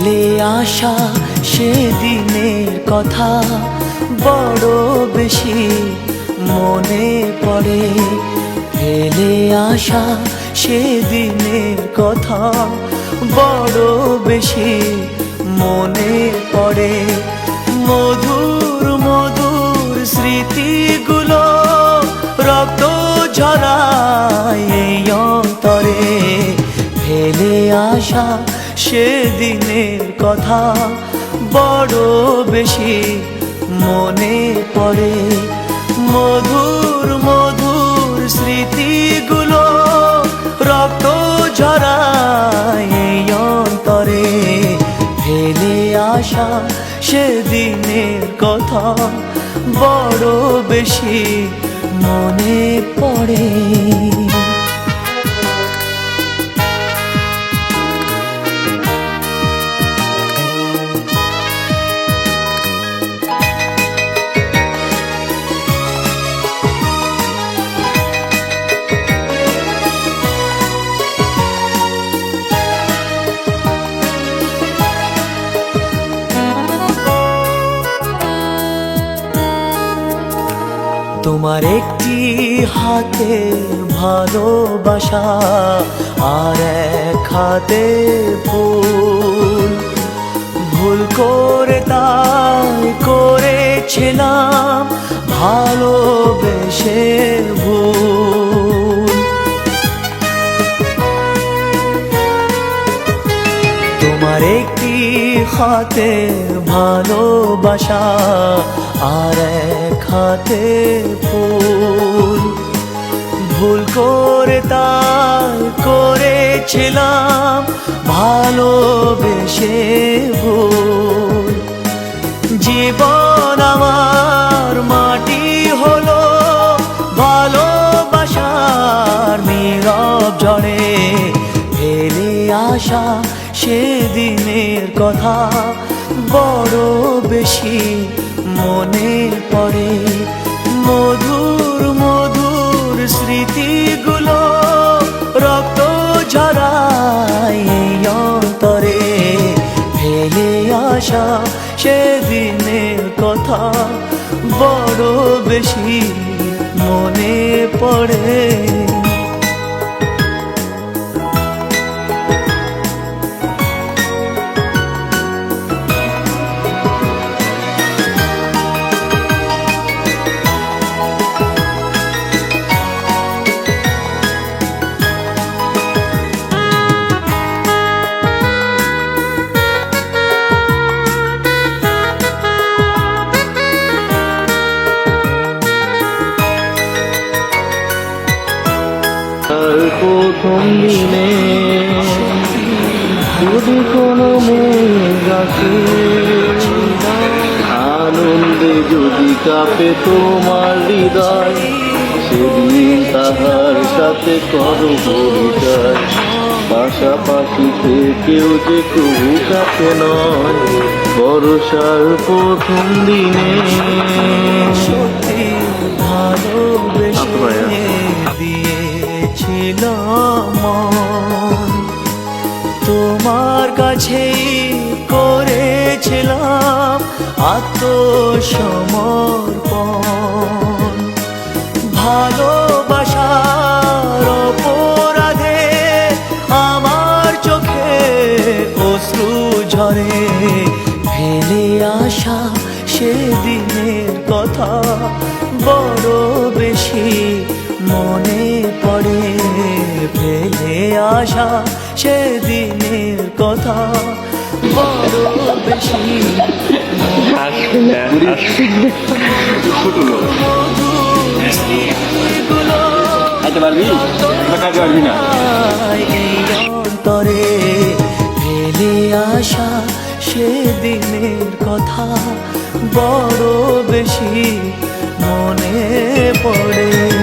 ফেলে আসা সেদিনের কথা বড় বেশি মনে পড়ে। ফেলে আসা সেদিনের কথা বড় বেশি মনে পড়ে। মধুর মধুর স্মৃতিগুলো রক্ত এই অন্তরে। ফেলে আসা সেদিনের কথা বড় বেশি মনে পড়ে। মধুর মধুর স্মৃতিগুলো রক্ত ঝরায় ফেলে আসা সেদিনের কথা বড় বেশি মনে পড়ে। তোমার একটি হাতে ভালোবাসা আর এক হাতে ফুল। ভুল করে তাই করেছিলাম ভালোবেসে ভুল। তোমার একটি হাতে ভালোবাসা আর হাতে ফুল। ভুল করে তাই করেছিলাম, ভালোবেসে ভুল। জীবন আমার মাটি হলো ভালোবাসার নীরব জড়ে ফেলে আসা সেদিনের কথা বড় বেশি মনে পড়ে মধুর মধুর স্মৃতিগুলো রক্ত ঝরায় এই অন্তরে। ফেলে আসা সেদিনের কথা বড় বেশি মনে পড়ে। আর প্রথম দিনে যদি কোনো মেঘ আসে, আনন্দে যদি কাঁপে তোমার হৃদয়, সেদিন তাহার সাথে করো পরিচয়। পাশাপাশি কেউ যে কবু কাছে নয়, বর্ষার প্রথম দিনে তোমার কাছেই করেছিলাম আত্মসমর্পণ। ভালোবাসার অপরাধে আমার চোখে অশ্রু ঝরে। ফেলে আসা সেদিনের কথা বড় বেশি মনে পড়ে ফেলে আসা সেদিনের কথা। বড় বেশি অন্তরে ফেলে আসা সেদিনের কথা। বড় বেশি মনে পড়ে